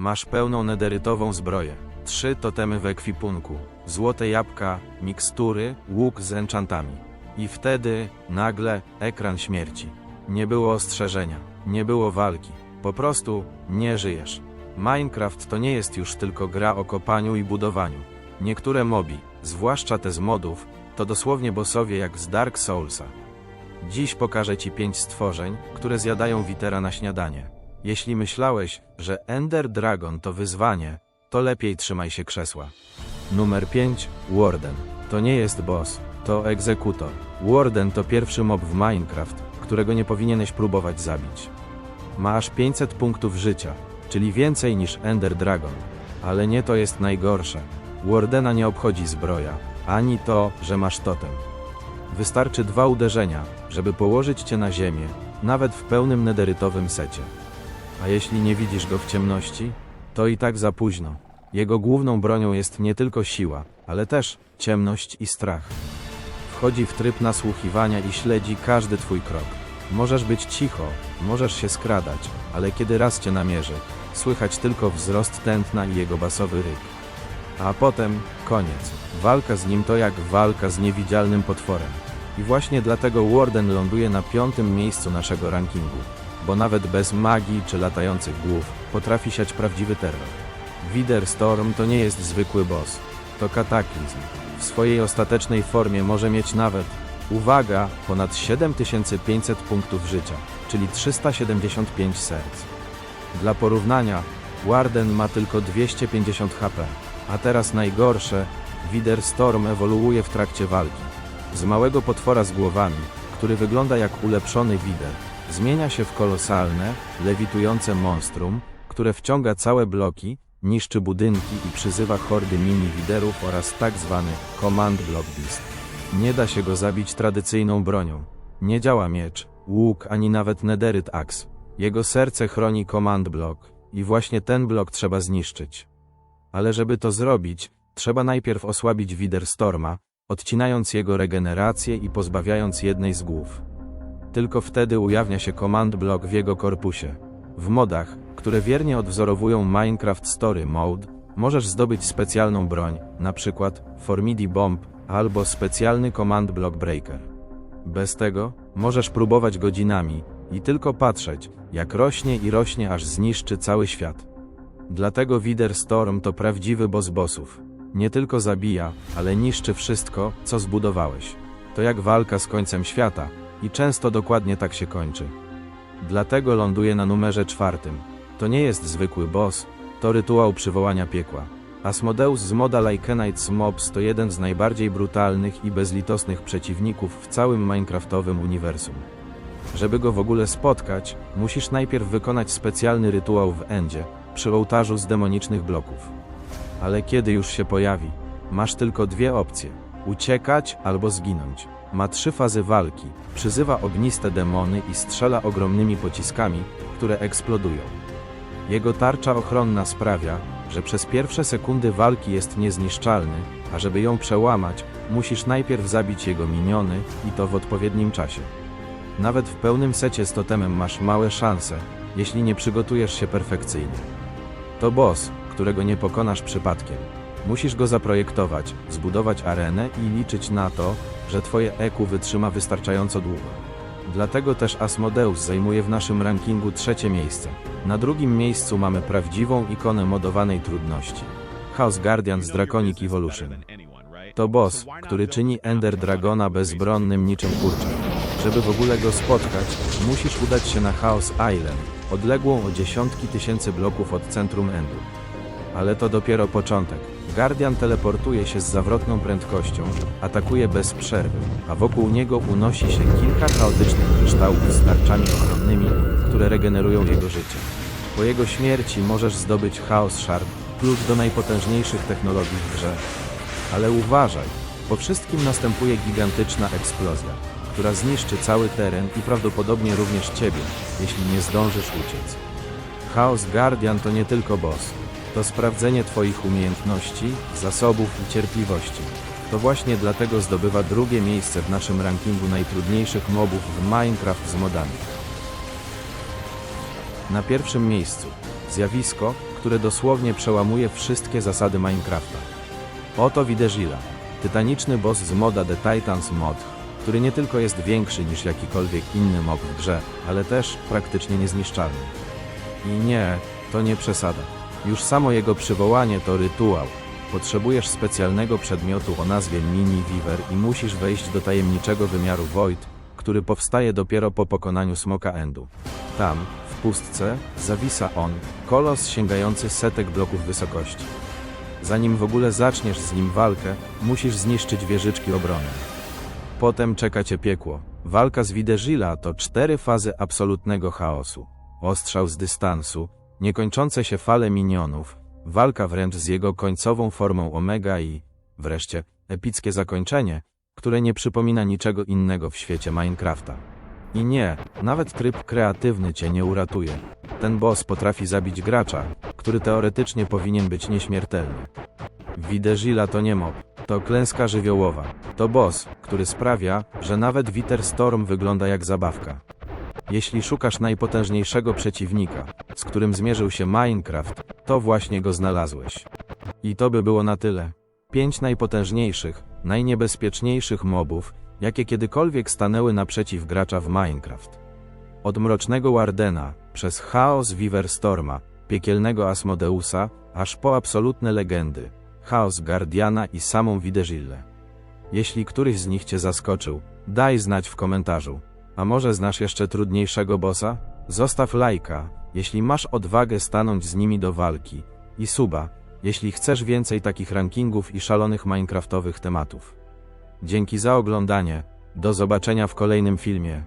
Masz pełną nederytową zbroję. Trzy totemy w ekwipunku. Złote jabłka, mikstury, łuk z enchantami. I wtedy, nagle, ekran śmierci. Nie było ostrzeżenia, nie było walki. Po prostu, nie żyjesz. Minecraft to nie jest już tylko gra o kopaniu i budowaniu. Niektóre mobi, zwłaszcza te z modów, to dosłownie bossowie jak z Dark Soulsa. Dziś pokażę Ci pięć stworzeń, które zjadają Witera na śniadanie. Jeśli myślałeś, że Ender Dragon to wyzwanie, to lepiej trzymaj się krzesła. Numer 5. Warden. To nie jest boss, to egzekutor. Warden to pierwszy mob w Minecraft, którego nie powinieneś próbować zabić. Ma aż 500 punktów życia, czyli więcej niż Ender Dragon. Ale nie to jest najgorsze. Wardena nie obchodzi zbroja, ani to, że masz totem. Wystarczy dwa uderzenia, żeby położyć cię na ziemię, nawet w pełnym nederytowym secie. A jeśli nie widzisz go w ciemności, to i tak za późno. Jego główną bronią jest nie tylko siła, ale też ciemność i strach. Wchodzi w tryb nasłuchiwania i śledzi każdy twój krok. Możesz być cicho, możesz się skradać, ale kiedy raz cię namierzy, słychać tylko wzrost tętna i jego basowy ryk. A potem koniec. Walka z nim to jak walka z niewidzialnym potworem. I właśnie dlatego Warden ląduje na piątym miejscu naszego rankingu. Bo nawet bez magii czy latających głów potrafi siać prawdziwy terror. Wider Storm to nie jest zwykły boss. To kataklizm. W swojej ostatecznej formie może mieć nawet, uwaga, ponad 7500 punktów życia, czyli 375 serc. Dla porównania, Warden ma tylko 250 HP, a teraz najgorsze, Wider Storm ewoluuje w trakcie walki. Z małego potwora z głowami, który wygląda jak ulepszony wider, zmienia się w kolosalne, lewitujące monstrum, które wciąga całe bloki, niszczy budynki i przyzywa hordy mini-widerów oraz tak zwany Command Block Beast. Nie da się go zabić tradycyjną bronią. Nie działa miecz, łuk ani nawet nederyt axe. Jego serce chroni Command Block i właśnie ten blok trzeba zniszczyć. Ale żeby to zrobić, trzeba najpierw osłabić Widerstorma, odcinając jego regenerację i pozbawiając jednej z głów. Tylko wtedy ujawnia się command block w jego korpusie. W modach, które wiernie odwzorowują Minecraft Story Mode, możesz zdobyć specjalną broń, przykład Formidi Bomb albo specjalny command block breaker. Bez tego możesz próbować godzinami i tylko patrzeć, jak rośnie i rośnie aż zniszczy cały świat. Dlatego Wider Storm to prawdziwy boss bossów. Nie tylko zabija, ale niszczy wszystko, co zbudowałeś. To jak walka z końcem świata i często dokładnie tak się kończy. Dlatego ląduje na numerze czwartym. To nie jest zwykły boss, to rytuał przywołania piekła. Asmodeus z moda Lycanites Mobs to jeden z najbardziej brutalnych i bezlitosnych przeciwników w całym Minecraftowym uniwersum. Żeby go w ogóle spotkać, musisz najpierw wykonać specjalny rytuał w Endzie, przy ołtarzu z demonicznych bloków. Ale kiedy już się pojawi, masz tylko dwie opcje: uciekać albo zginąć. Ma trzy fazy walki, przyzywa ogniste demony i strzela ogromnymi pociskami, które eksplodują. Jego tarcza ochronna sprawia, że przez pierwsze sekundy walki jest niezniszczalny, a żeby ją przełamać, musisz najpierw zabić jego miniony i to w odpowiednim czasie. Nawet w pełnym secie z totemem masz małe szanse, jeśli nie przygotujesz się perfekcyjnie. To boss, którego nie pokonasz przypadkiem. Musisz go zaprojektować, zbudować arenę i liczyć na to, że twoje EQ wytrzyma wystarczająco długo. Dlatego też Asmodeus zajmuje w naszym rankingu trzecie miejsce. Na drugim miejscu mamy prawdziwą ikonę modowanej trudności. Chaos Guardian z Draconic Evolution. To boss, który czyni Ender Dragona bezbronnym niczym kurczak. Żeby w ogóle go spotkać, musisz udać się na Chaos Island, odległą o dziesiątki tysięcy bloków od centrum Endu. Ale to dopiero początek. Guardian teleportuje się z zawrotną prędkością, atakuje bez przerwy, a wokół niego unosi się kilka chaotycznych kryształów z tarczami ochronnymi, które regenerują jego życie. Po jego śmierci możesz zdobyć Chaos Shard, klucz do najpotężniejszych technologii w grze. Ale uważaj, po wszystkim następuje gigantyczna eksplozja, która zniszczy cały teren i prawdopodobnie również ciebie, jeśli nie zdążysz uciec. Chaos Guardian to nie tylko boss. To sprawdzenie Twoich umiejętności, zasobów i cierpliwości. To właśnie dlatego zdobywa drugie miejsce w naszym rankingu najtrudniejszych mobów w Minecraft z modami. Na pierwszym miejscu zjawisko, które dosłownie przełamuje wszystkie zasady Minecrafta. Oto Widezilla, tytaniczny boss z moda The Titans Mod, który nie tylko jest większy niż jakikolwiek inny mob w grze, ale też praktycznie niezniszczalny. I nie, to nie przesada. Już samo jego przywołanie to rytuał. Potrzebujesz specjalnego przedmiotu o nazwie Mini Weaver i musisz wejść do tajemniczego wymiaru Void, który powstaje dopiero po pokonaniu Smoka Endu. Tam, w pustce, zawisa on, kolos sięgający setek bloków wysokości. Zanim w ogóle zaczniesz z nim walkę, musisz zniszczyć wieżyczki obrony. Potem czeka cię piekło. Walka z Widezilla to cztery fazy absolutnego chaosu. Ostrzał z dystansu, niekończące się fale minionów, walka wręcz z jego końcową formą Omega i, wreszcie, epickie zakończenie, które nie przypomina niczego innego w świecie Minecrafta. I nie, nawet tryb kreatywny cię nie uratuje. Ten boss potrafi zabić gracza, który teoretycznie powinien być nieśmiertelny. Widezilla to nie mob, to klęska żywiołowa. To boss, który sprawia, że nawet Witer Storm wygląda jak zabawka. Jeśli szukasz najpotężniejszego przeciwnika, z którym zmierzył się Minecraft, to właśnie go znalazłeś. I to by było na tyle. Pięć najpotężniejszych, najniebezpieczniejszych mobów, jakie kiedykolwiek stanęły naprzeciw gracza w Minecraft. Od mrocznego Wardena, przez chaos Storma, piekielnego Asmodeusa, aż po absolutne legendy, chaos Guardiana i samą Widezillę. Jeśli któryś z nich cię zaskoczył, daj znać w komentarzu. A może znasz jeszcze trudniejszego bossa? Zostaw lajka, jeśli masz odwagę stanąć z nimi do walki, i suba, jeśli chcesz więcej takich rankingów i szalonych minecraftowych tematów. Dzięki za oglądanie, do zobaczenia w kolejnym filmie.